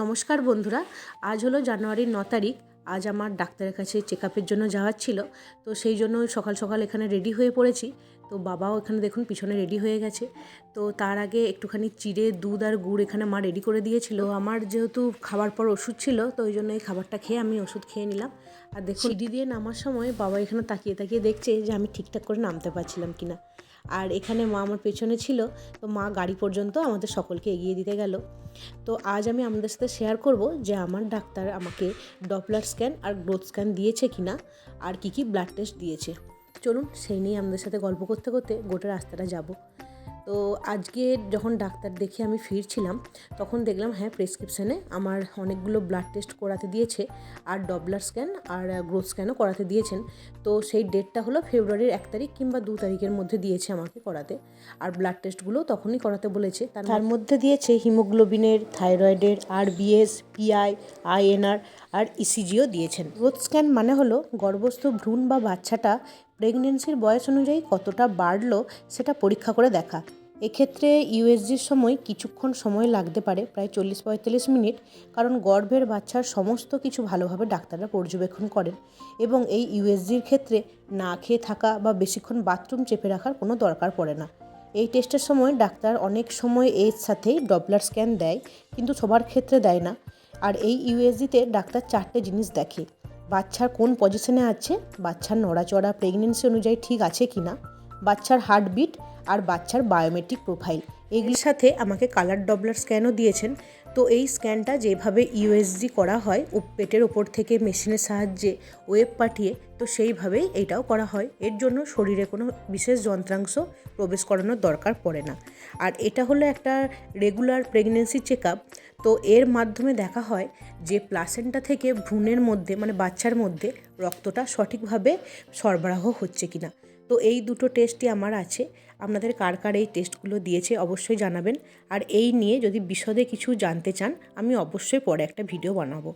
নমস্কার বন্ধুরা, আজ হলো জানুয়ারির ন তারিখ, আজ আমার ডাক্তারের কাছে চেক আপের জন্য যাওয়ার ছিল, তো সেই জন্য সকাল সকাল এখানে রেডি হয়ে পড়েছি, তো বাবাও এখানে দেখুন পিছনে রেডি হয়ে গেছে, তো তার আগে একটুখানি চিড়ে, দুধ আর গুড় এখানে মা রেডি করে দিয়েছিল, আমার যেহেতু খাবার পর ওষুধ ছিল, তো ওই জন্য এই খাবারটা খেয়ে আমি ওষুধ খেয়ে নিলাম, আর দেখুন সিঁড়ি দিয়ে নামার সময় বাবা এখানে তাকিয়ে তাকিয়ে দেখছে যে আমি ঠিকঠাক করে নামতে পারছিলাম কিনা আর এখানে মা আমার পেছনে ছিল, তো মা গাড়ি পর্যন্ত আমাদের সকলকে এগিয়ে দিতে গেল। তো আজ আমি আমাদের সাথে শেয়ার করব যে আমার ডাক্তার আমাকে ডপলার স্ক্যান আর গ্রোথ স্ক্যান দিয়েছে কি না আর কী কী ব্লাড টেস্ট দিয়েছে। চলুন সেই নিয়ে আমাদের সাথে গল্প করতে করতে গোটা রাস্তাটা যাব। তো আজকে যখন ডাক্তার দেখে আমি ফিরছিলাম তখন দেখলাম হ্যাঁ প্রেসক্রিপশানে আমার অনেকগুলো ব্লাড টেস্ট করাতে দিয়েছে আর ডবলার স্ক্যান আর গ্রোথ স্ক্যানও করাতে দিয়েছেন। তো সেই ডেটটা হলো ফেব্রুয়ারির এক তারিখ কিংবা দু তারিখের মধ্যে দিয়েছে আমাকে করাতে। আর ব্লাড টেস্টগুলো তখনই করাতে বলেছে। তার তার মধ্যে দিয়েছে হিমোগ্লোবিনের থাইরয়েডের আর বিএস পিআই আইএনআর আর ইসিজিও দিয়েছেন। গ্রোথ স্ক্যান মানে হলো গর্ভস্থ ভ্রূণ বা বাচ্চাটা প্রেগনেন্সির বয়স অনুযায়ী কতটা বাড়লো সেটা পরীক্ষা করে দেখা। এক্ষেত্রে ইউএসজির সময় কিছুক্ষণ সময় লাগতে পারে, প্রায় চল্লিশ পঁয়তাল্লিশ মিনিট, কারণ গর্ভের বাচ্চার সমস্ত কিছু ভালোভাবে ডাক্তাররা পর্যবেক্ষণ করেন এবং এই ইউএসজির ক্ষেত্রে না খেয়ে থাকা বা বেশিক্ষণ বাথরুম চেপে রাখার কোনো দরকার পড়ে না। এই টেস্টের সময় ডাক্তার অনেক সময় এর সাথেই ডপলার স্ক্যান দেয়, কিন্তু সবার ক্ষেত্রে দেয় না। আর এই ইউএসজিতে ডাক্তার চারটে জিনিস দেখে। বাচ্চার কোন পজিশনে আছে, বাচ্চার নড়াচড়া প্রেগনেন্সি অনুযায়ী ঠিক আছে কি না বাচ্চার হার্টবিট আর বাচ্চার বায়োমেট্রিক প্রোফাইল এগুলির সাথে আমাকে কালার ডবলার স্ক্যানও দিয়েছেন। তো এই স্ক্যানটা যেভাবে ইউএসজি করা হয় পেটের ওপর থেকে মেশিনের সাহায্যে ওয়েব পাঠিয়ে, তো সেইভাবেই এইটাও করা হয়। এর জন্য শরীরে কোনো বিশেষ যন্ত্রাংশ প্রবেশ করানোর দরকার পড়ে না। আর এটা হলো একটা রেগুলার প্রেগনেন্সি চেক আপ তো এর মাধ্যমে দেখা হয় যে প্লাসেন্টা থেকে ভ্রূণের মধ্যে মানে বাচ্চার মধ্যে রক্তটা সঠিকভাবে সরবরাহ হচ্ছে কি না তো এই দুটো টেস্টই আমার আছে। আপনাদের কার কার এই টেস্টগুলো দিয়েছে অবশ্যই জানাবেন। আর এই নিয়ে যদি বিশদে কিছু জানতে চান, আমি অবশ্যই পরে একটা ভিডিও বানাবো।